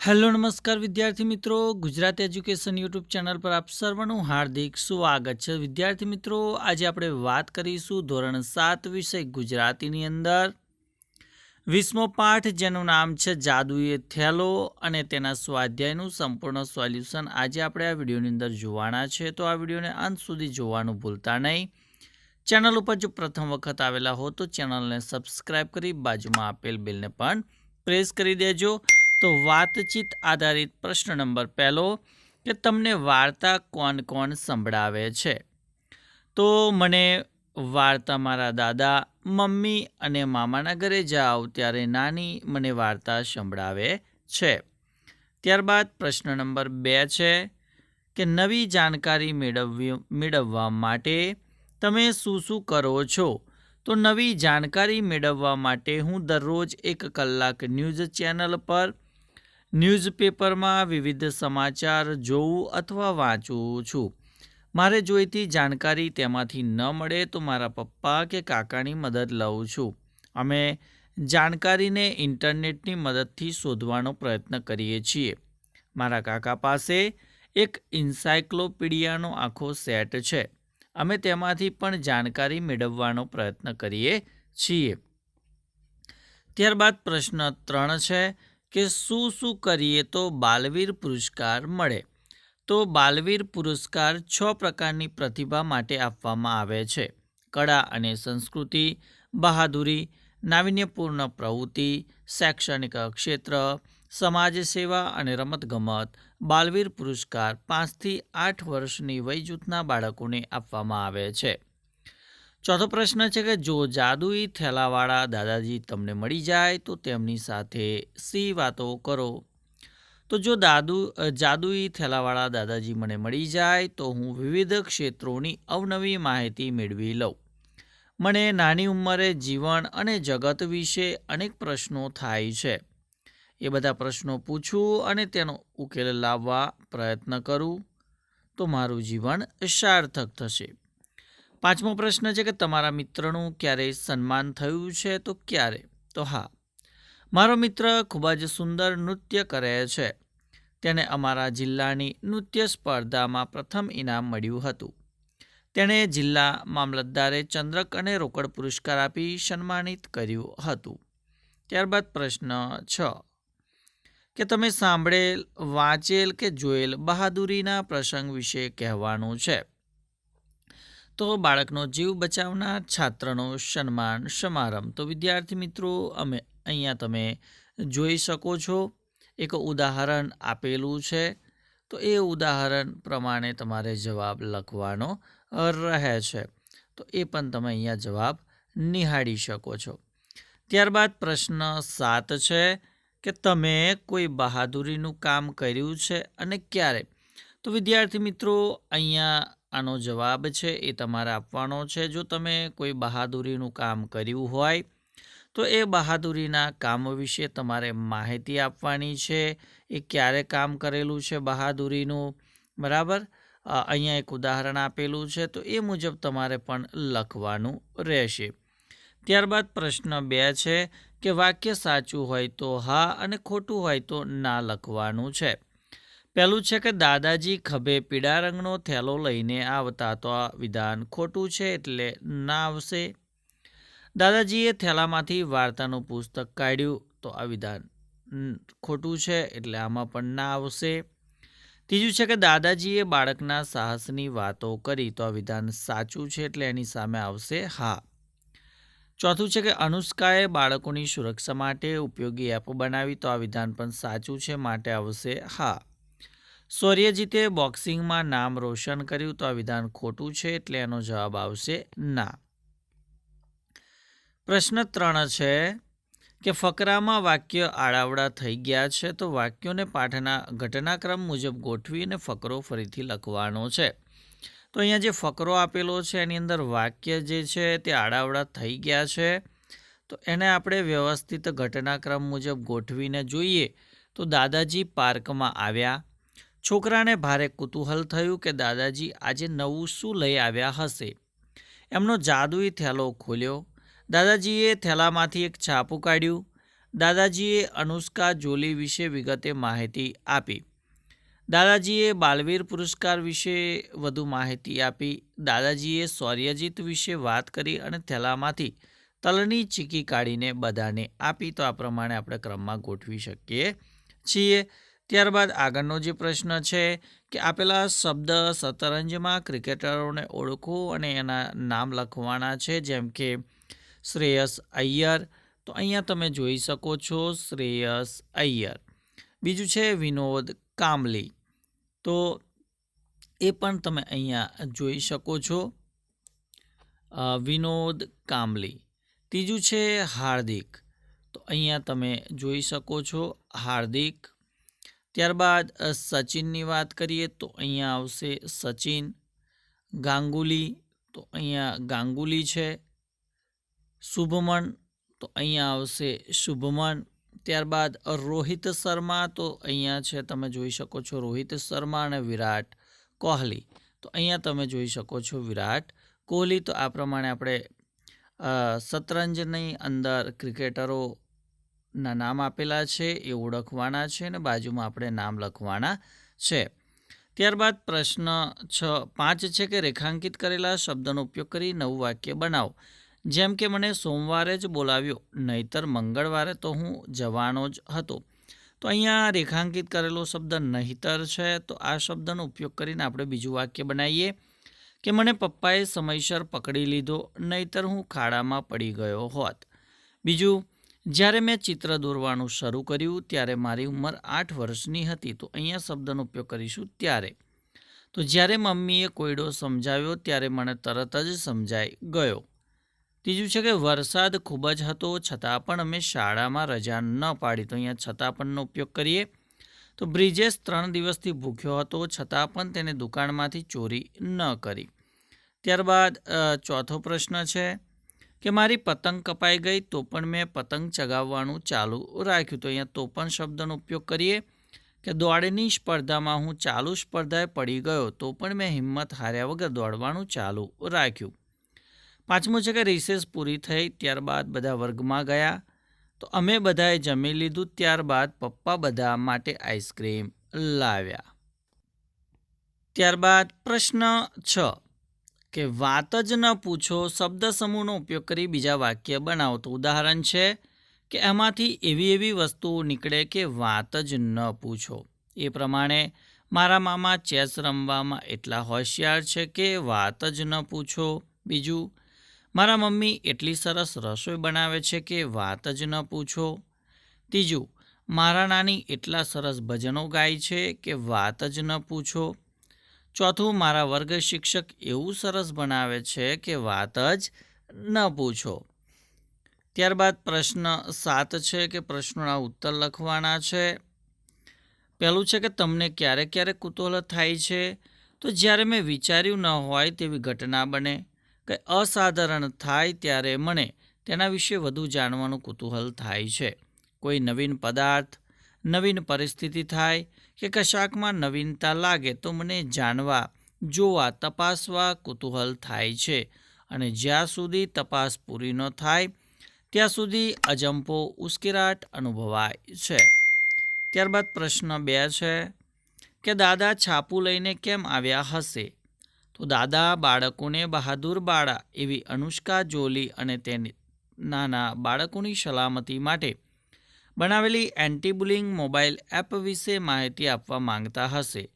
Hello, નમસ્કાર વિદ્યાર્થી મિત્રો. ગુજરાત એજ્યુકેશન યુટ્યુબ ચેનલ પર આપ સર્વનું હાર્દિક સ્વાગત છે. વિદ્યાર્થી મિત્રો, આજે આપણે વાત કરીશું ધોરણ સાત વિષય ગુજરાતીની અંદર. વીસમો પાઠ, જેનું નામ છે જાદુએ થેલો, અને તેના સ્વાધ્યાયનું સંપૂર્ણ સોલ્યુશન આજે આપણે આ વિડીયોની અંદર જોવાના છે. તો આ વિડીયોને અંત સુધી જોવાનું ભૂલતા નહીં. ચેનલ ઉપર જો પ્રથમ વખત આવેલા હો તો ચેનલને સબસ્ક્રાઈબ કરી બાજુમાં આપેલ બેલને પણ પ્રેસ કરી દેજો. તો વાતચીત આધારિત પ્રશ્ન નંબર પહેલો કે તમને વાર્તા કોણ કોણ સંભળાવે છે? તો મને વાર્તા મારા દાદા, મમ્મી અને મામાના ઘરે જાઉં ત્યારે નાની મને વાર્તા સંભળાવે છે. ત્યારબાદ પ્રશ્ન નંબર બે છે કે નવી જાણકારી મેળવવી મેળવવા માટે તમે શું શું કરો છો? તો નવી જાણકારી મેળવવા માટે હું દરરોજ એક કલાક ન્યૂઝ ચેનલ પર ન્યૂઝપેપરમાં વિવિધ સમાચાર જોઉં અથવા વાંચું છું. મારે જોઈતી જાણકારી તેમાંથી ન મળે તો મારા પપ્પા કે કાકાની મદદ લઉં છું. અમે જાણકારીને ઇન્ટરનેટની મદદથી શોધવાનો પ્રયત્ન કરીએ છીએ. મારા કાકા પાસે એક ઇન્સાયક્લોપીડિયાનો આખો સેટ છે. અમે તેમાંથી પણ જાણકારી મેળવવાનો પ્રયત્ન કરીએ છીએ. ત્યારબાદ પ્રશ્ન ત્રણ છે. કે શું શું કરીએ તો બાલવીર પુરસ્કાર મળે? તો બાલવીર પુરસ્કાર છ પ્રકારની પ્રતિભા માટે આપવામાં આવે છે. કળા અને સંસ્કૃતિ, બહાદુરી, નાવિન્યપૂર્ણ પ્રવૃત્તિ, શૈક્ષણિક ક્ષેત્ર સમાજ સેવા અને રમતગમત. બાલવીર પુરસ્કાર પાંચથી આઠ વર્ષની વય જૂથના બાળકોને આપવામાં આવે છે. ચોથો પ્રશ્ન છે કે જો જાદુઈ થેલાવાળા દાદાજી તમને મળી જાય, તો તેમની સાથે સી વાતો કરો? તો જો દાદુ, જાદુઈ થેલાવાળા દાદાજી મને મળી જાય, તો હું વિવિધ ક્ષેત્રોની અવનવી માહિતી મેળવી લઉં. મને નાની ઉંમરે જીવન અને જગત વિશે અનેક પ્રશ્નો થાય છે. એ બધા પ્રશ્નો પૂછું અને તેનો ઉકેલ લાવવા પ્રયત્ન કરું. તો મારું જીવન સાર્થક થશે. પાંચમો પ્રશ્ન છે કે તમારા મિત્રનું ક્યારેય સન્માન થયું છે તો ક્યારે? તો હા, મારો મિત્ર ખૂબ જ સુંદર નૃત્ય કરે છે. તેને અમારા જિલ્લાની નૃત્ય સ્પર્ધામાં પ્રથમ ઇનામ મળ્યું હતું. તેણે જિલ્લા મામલતદારે ચંદ્રક અને રોકડ પુરસ્કાર આપી સન્માનિત કર્યું હતું. ત્યારબાદ પ્રશ્ન છ, કે તમે સાંભળેલ, વાંચેલ કે જોયેલ બહાદુરીના પ્રસંગ વિશે કહેવાનું છે? તો બાળકનો જીવ બચાવનાર છાત્રનો સન્માન સમારંભ. તો વિદ્યાર્થી મિત્રો, અમે અહીંયા તમે જોઈ શકો છો. એક ઉદાહરણ આપેલું છે. તો એ ઉદાહરણ પ્રમાણે તમારે જવાબ લખવાનો રહે છે. તો એ પણ તમે અહીંયા જવાબ નિહાળી શકો છો. ત્યારબાદ પ્રશ્ન સાત છે કે તમે કોઈ બહાદુરીનું કામ કર્યું છે અને ક્યારે? તો વિદ્યાર્થી મિત્રો, અહીંયા આનો જવાબ છે એ તમારે આપવાનો છે. જો તમે કોઈ બહાદુરીનું કામ કર્યું હોય, તો એ બહાદુરીના કામ વિશે તમારે માહિતી આપવાની છે. એ ક્યારે કામ કરેલું છે બહાદુરીનું? બરાબર? અહીંયા એક ઉદાહરણ આપેલું છે, તો એ મુજબ તમારે પણ લખવાનું રહેશે. ત્યારબાદ પ્રશ્ન બે છે કે વાક્ય સાચું હોય તો હા અને ખોટું હોય તો ના લખવાનું છે. પહેલું છે કે દાદાજી ખભે પીળા રંગનો થેલો લઈને આવતા તો આ વિધાન ખોટું છે એટલે ના આવશે. દાદાજીએ થેલામાંથી વાર્તાનું પુસ્તક કાઢ્યું તો આ વિધાન ખોટું છે એટલે આમાં પણ ના આવશે. ત્રીજું છે કે દાદાજીએ બાળકના સાહસની વાતો કરી તો આ વિધાન સાચું છે એટલે એની સામે આવશે હા. ચોથું છે કે અનુષ્કાએ બાળકોની સુરક્ષા માટે ઉપયોગી એપ બનાવી તો આ વિધાન પણ સાચું છે માટે આવશે હા. સૂર્યજીતે બોક્સિંગમાં નામ રોશન કર્યું તો આ વિધાન ખોટું છે એટલે એનો જવાબ આવશે ના. પ્રશ્ન ત્રણ છે કે ફકરામાં વાક્ય આડાવડા થઈ ગયા છે તો વાક્યોને પાઠના ઘટનાક્રમ મુજબ ગોઠવી અને ફકરો ફરીથી લખવાનો છે. તો અહીંયા જે ફકરો આપેલો છે એની અંદર વાક્ય જે છે તે આડાવડા થઈ ગયા છે. તો એને આપણે વ્યવસ્થિત ઘટનાક્રમ મુજબ ગોઠવીને જોઈએ તો દાદાજી પાર્કમાં આવ્યા. છોકરાને ભારે કુતૂહલ થયું કે દાદાજી, આજે નવું શું લઈ આવ્યા હશે? એમનો જાદુઈ થેલો ખોલ્યો. દાદાજીએ થેલામાંથી એક છાપું કાઢ્યું. દાદાજીએ અનુષ્કા જોલી વિશે વિગતે માહિતી આપી. દાદાજીએ બાલવીર પુરસ્કાર વિશે વધુ માહિતી આપી. દાદાજીએ શૌર્યજીત વિશે વાત કરી અને થેલામાંથી તલની ચીકી કાઢીને બધાને આપી. તો આ પ્રમાણે આપણે ક્રમમાં ગોઠવી શકીએ છીએ. ત્યારબાદ આગળનો જે પ્રશ્ન છે કે આપેલા શબ્દ શતરંજમાં ક્રિકેટરોને ઓળખો અને એના નામ લખવાના છે, જેમ કે શ્રેયસ અય્યર. તો અહીંયા તમે જોઈ શકો છો શ્રેયસ અય્યર. બીજું છે વિનોદ કામલી. તો એ પણ તમે અહીંયા જોઈ શકો છો. વિનોદ કામલી. ત્રીજું છે હાર્દિક. તો અહીંયા તમે જોઈ શકો છો હાર્દિક ત્યારબાદ સચિનની વાત કરીએ તો અહીંયા આવશે સચિન, ગાંગુલી, તો અહીંયા ગાંગુલી છે, શુભમન, તો અહીંયા આવશે શુભમન. ત્યારબાદ રોહિત શર્મા, તો અહીંયા છે, તમે જોઈ શકો છો રોહિત શર્મા અને વિરાટ કોહલી. તો અહીંયા તમે જોઈ શકો છો વિરાટ કોહલી. તો આ પ્રમાણે આપણે શતરંજની અંદર ક્રિકેટરો ના નામ આપેલા છે, એ ઓળખવાના છે અને બાજુમાં આપણે નામ લખવાના છે. ત્યારબાદ પ્રશ્ન છ, પાંચ છે કે રેખાંકિત કરેલા શબ્દનો ઉપયોગ કરી નવું વાક્ય બનાવો. જેમ કે મને સોમવારે જ બોલાવ્યો, નહીતર મંગળવારે તો હું જવાનો જ હતો. તો અહીંયા રેખાંકિત કરેલો શબ્દ નહીતર છે, તો આ શબ્દનો ઉપયોગ કરીને આપણે બીજું વાક્ય બનાવીએ. કે મને પપ્પાએ સમયસર પકડી લીધો, નહીતર હું ખાડામાં પડી ગયો હોત. બીજું જ્યારે મેં ચિત્ર દોરવાનું શરૂ કર્યું, ત્યારે મારી ઉંમર આઠ વર્ષની હતી. તો અહીંયા શબ્દનો ઉપયોગ કરીશું ત્યારે. તો જ્યારે મમ્મીએ કોયડો સમજાવ્યો, ત્યારે મને તરત જ સમજાઈ ગયો. ત્રીજું છે કે વરસાદ ખૂબ જ હતો, છતાં પણ અમે શાળામાં રજા ન પાડી. તો અહીંયા છતાં પણનો ઉપયોગ કરીએ. તો બ્રિજેશ ત્રણ દિવસથી ભૂખ્યો હતો, છતાં પણ તેને દુકાનમાંથી ચોરી ન કરી. ત્યારબાદ ચોથો પ્રશ્ન છે કે મારી પતંગ કપાઈ ગઈ તો પણ મેં પતંગ ચગાવવાનું ચાલુ રાખ્યું. તો અહીંયા તો પણ શબ્દનો ઉપયોગ કરીએ કે દોડની સ્પર્ધામાં હું ચાલુ સ્પર્ધાએ પડી ગયો તો પણ મેં હિંમત હાર્યા વગર દોડવાનું ચાલુ રાખ્યું. પાંચમું છે કે રિસેસ પૂરી થઈ ત્યારબાદ બધા વર્ગમાં ગયા. તો અમે બધાએ જમી લીધું ત્યારબાદ પપ્પા બધા માટે આઈસ્ક્રીમ લાવ્યા. ત્યારબાદ પ્રશ્ન છ. કે વાત જ ન પૂછો, શબ્દ સમૂહનો ઉપયોગ કરી બીજા વાક્ય બનાવો તો ઉદાહરણ છે કે એમાંથી એવી એવી વસ્તુઓ નીકળે કે વાત જ ન પૂછો. એ પ્રમાણે મારા મામા ચેસ રમવામાં એટલા હોશિયાર છે કે વાત જ ન પૂછો. બીજું, મારા મમ્મી એટલી સરસ રસોઈ બનાવે છે કે વાત જ ન પૂછો. ત્રીજું, મારા નાની એટલા સરસ ભજનો ગાય છે કે વાત જ ન પૂછો. ચોથું, મારા વર્ગ શિક્ષક એવું સરસ ભણાવે છે કે વાત જ ન પૂછો. ત્યારબાદ પ્રશ્ન સાત છે કે પ્રશ્નોના ઉત્તર લખવાના છે. પહેલું છે કે તમને ક્યારે ક્યારે કુતૂહલ થાય છે? તો જ્યારે મેં વિચાર્યું ન હોય તેવી ઘટના બને કે અસાધારણ થાય ત્યારે મને તેના વિશે વધુ જાણવાનું કુતૂહલ થાય છે. કોઈ નવીન પદાર્થ નવીન પરિસ્થિતિ થાય કે કશાકમાં નવીનતા લાગે તો મને જાણવા, જોવા, તપાસવા કુતૂહલ થાય છે. અને જ્યાં સુધી તપાસ પૂરી ન થાય, ત્યાં સુધી અજંપો ઉશ્કેરાટ અનુભવાય છે. ત્યારબાદ પ્રશ્ન બે છે કે દાદા છાપું લઈને કેમ આવ્યા હશે? તો દાદા બાળકોને બહાદુર બાળા એવી અનુષ્કા, જોલી અને તેની નાના બાળકોની સલામતી માટે બનાવેલી એન્ટી બુલિંગ મોબાઈલ એપ વિશે માહિતી આપવા માંગતા હશે.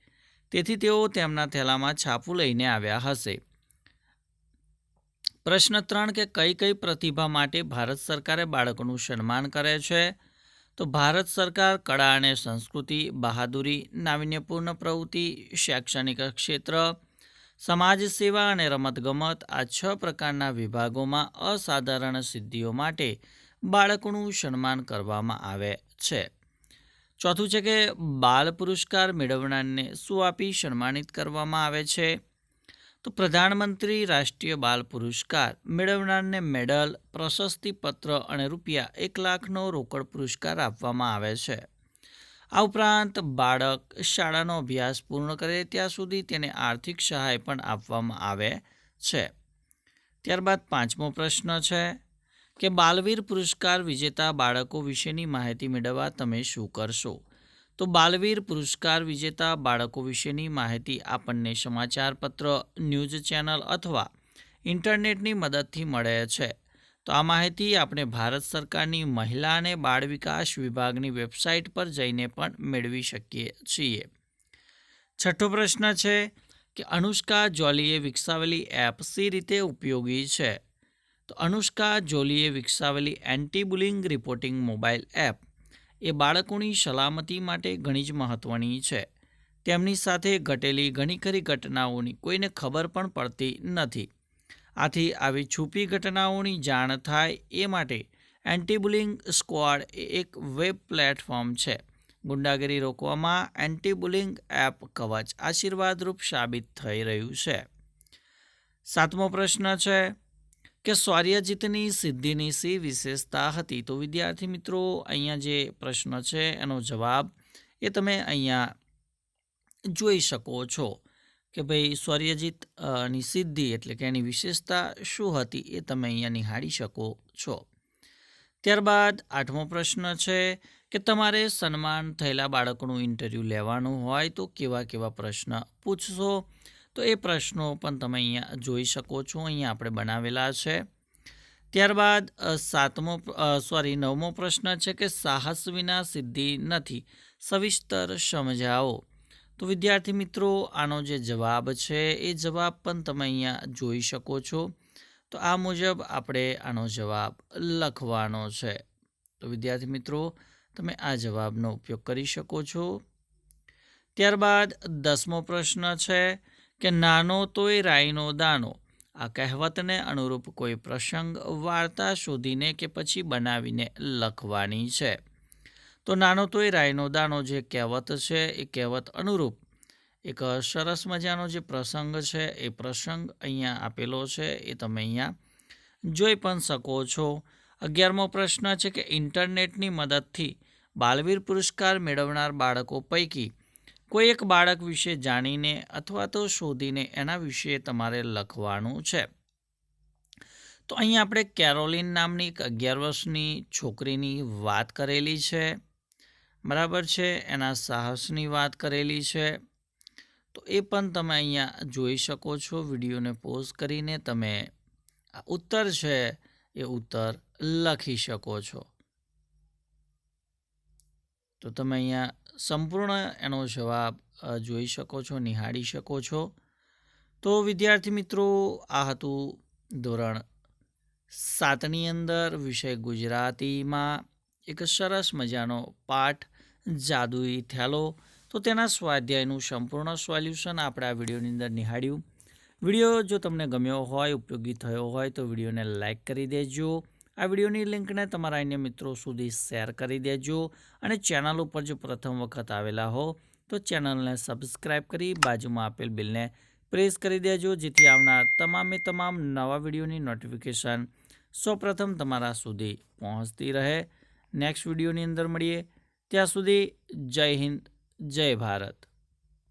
તેથી તેઓ તેમના થેલામાં છાપું લઈને આવ્યા હશે. પ્રશ્ન ત્રણ કે કઈ કઈ પ્રતિભા માટે ભારત સરકારે બાળકોનું સન્માન કરે છે? તો ભારત સરકાર કળા અને સંસ્કૃતિ, બહાદુરી, નાવિન્યપૂર્ણ પ્રવૃત્તિ, શૈક્ષણિક ક્ષેત્ર, સમાજ સેવા અને રમતગમત આ છ પ્રકારના વિભાગોમાં અસાધારણ સિદ્ધિઓ માટે બાળકોનું સન્માન કરવામાં આવે છે. ચોથું છે કે બાલ પુરસ્કાર મેળવનારને શું આપી સન્માનિત કરવામાં આવે છે? તો પ્રધાનમંત્રી રાષ્ટ્રીય બાલ પુરસ્કાર મેળવનારને મેડલ, પ્રશસ્તિપત્ર અને રૂપિયા એક લાખનો રોકડ પુરસ્કાર આપવામાં આવે છે. આ ઉપરાંત બાળક શાળાનો અભ્યાસ પૂર્ણ કરે ત્યાં સુધી તેને આર્થિક સહાય પણ આપવામાં આવે છે. ત્યારબાદ પાંચમો પ્રશ્ન છે કે બાલવીર પુરસ્કાર વિજેતા બાળકો વિશેની માહિતી મેળવવા તમે શું કરશો? તો બાલવીર પુરસ્કાર વિજેતા બાળકો વિશેની માહિતી આપણને સમાચારપત્ર, ન્યૂઝ ચેનલ અથવા ઇન્ટરનેટની મદદથી મળે છે. તો આ માહિતી આપણે ભારત સરકારની મહિલા અને બાળ વિકાસ વિભાગની વેબસાઇટ પર જઈને પણ મેળવી શકીએ છીએ. છઠ્ઠો પ્રશ્ન છે કે અનુષ્કા જોલીએ વિકસાવેલી એપ સી રીતે ઉપયોગી છે? તો અનુષ્કા જોલીએ વિકસાવેલી anti bullying reporting mobile app એ બાળકોની સલામતી માટે ઘણી જ મહત્ત્વની છે. તેમની સાથે ઘટેલી ઘણી ખરી ઘટનાઓની કોઈને ખબર પણ પડતી નથી. આથી આવી છુપી ઘટનાઓની જાણ થાય એ માટે એન્ટી બુલિંગ સ્ક્વોડ એ એક વેબ પ્લેટફોર્મ છે. ગુંડાગીરી રોકવામાં એન્ટી બુલિંગ એપ કવચ આશીર્વાદરૂપ સાબિત થઈ રહ્યું છે. સાતમો પ્રશ્ન છે કે સ્વાર્યજીતની સિદ્ધિની સી વિશેષતા હતી? તો વિદ્યાર્થી મિત્રો, અહીંયા જે પ્રશ્ન છે, એનો જવાબ એ તમે અહીંયા જોઈ શકો છો કે ભાઈ સ્વર્યજીતની સિદ્ધિ એટલે કે એની વિશેષતા શું હતી એ તમે અહીંયા નિહાળી શકો છો. ત્યારબાદ આઠમો પ્રશ્ન છે કે તમારે સન્માન થયેલા બાળકનું ઇન્ટરવ્યૂ લેવાનું હોય તો કેવા કેવા પ્રશ્ન પૂછશો? તો એ પ્રશ્નો પણ તમે અહીંયા જોઈ શકો છો. અહીંયા આપણે બનાવેલા છે. ત્યારબાદ સાતમો સોરી નવમો પ્રશ્ન છે કે સાહસ વિના સિદ્ધિ નથી. સવિસ્તર સમજાવો. તો વિદ્યાર્થી મિત્રો, આનો જે જવાબ છે એ જવાબ પણ તમે અહીંયા જોઈ શકો છો. તો આ મુજબ આપણે આનો જવાબ લખવાનો છે. તો વિદ્યાર્થી મિત્રો, તમે આ જવાબનો ઉપયોગ કરી શકો છો. ત્યારબાદ, દસમો પ્રશ્ન છે કે નાનો તોય રાઈનો દાનો આ કહેવતને અનુરૂપ કોઈ પ્રસંગ વાર્તા શોધીને કે પછી બનાવીને લખવાની છે. તો નાનો તોય રાઈનો દાનો જે કહેવત છે એ કહેવત અનુરૂપ. એક સરસ મજાનો જે પ્રસંગ છે એ પ્રસંગ અહીંયા આપેલો છે એ તમે અહીંયા જોઈ પણ શકો છો. અગિયારમો પ્રશ્ન છે કે ઇન્ટરનેટની મદદથી બાલવીર પુરસ્કાર મેળવનાર બાળકો પૈકી કોઈ એક બાળક વિશે જાણીને અથવા તો શોધીને એના વિશે તમારે લખવાનું છે. તો અહીં આપણે કેરોલિન નામની એક અગિયાર વર્ષની છોકરીની વાત કરેલી છે. બરાબર છે? એના સાહસની વાત કરેલી છે. તો એ પણ તમે અહીંયા જોઈ શકો છો. વિડીયોને પોઝ કરીને તમે આ ઉત્તર છે એ ઉત્તર લખી શકો છો. તો તમે અહીંયા સંપૂર્ણ એનો જવાબ જોઈ શકો છો, નિહાળી શકો છો. તો વિદ્યાર્થી મિત્રો, આ હતું ધોરણ સાતની અંદર વિષય ગુજરાતીમાં. એક સરસ મજાનો પાઠ જાદુઈ થેલો. તો તેના સ્વાધ્યાયનું સંપૂર્ણ સોલ્યુશન આપણે આ વિડીયોની અંદર નિહાળ્યું. વીડિયો જો તમને ગમ્યો હોય, ઉપયોગી થયો હોય, તો વિડીયોને લાઇક કરી દેજો. આ વિડીયોની લિંકને તમારા અન્ય મિત્રો સુધી શેર કરી દેજો અને ચેનલ ઉપર જો પ્રથમ વખત આવેલા હો, તો ચેનલને સબસ્ક્રાઇબ કરી બાજુમાં આપેલ બિલને પ્રેસ કરી દેજો, જેથી આવનાર તમામે તમામ નવા વિડીયોની નોટિફિકેશન સૌપ્રથમ તમારા સુધી પહોંચતી રહે. નેક્સ્ટ વિડીયોની અંદર મળીએ. ત્યાં સુધી જય હિન્દ, જય ભારત.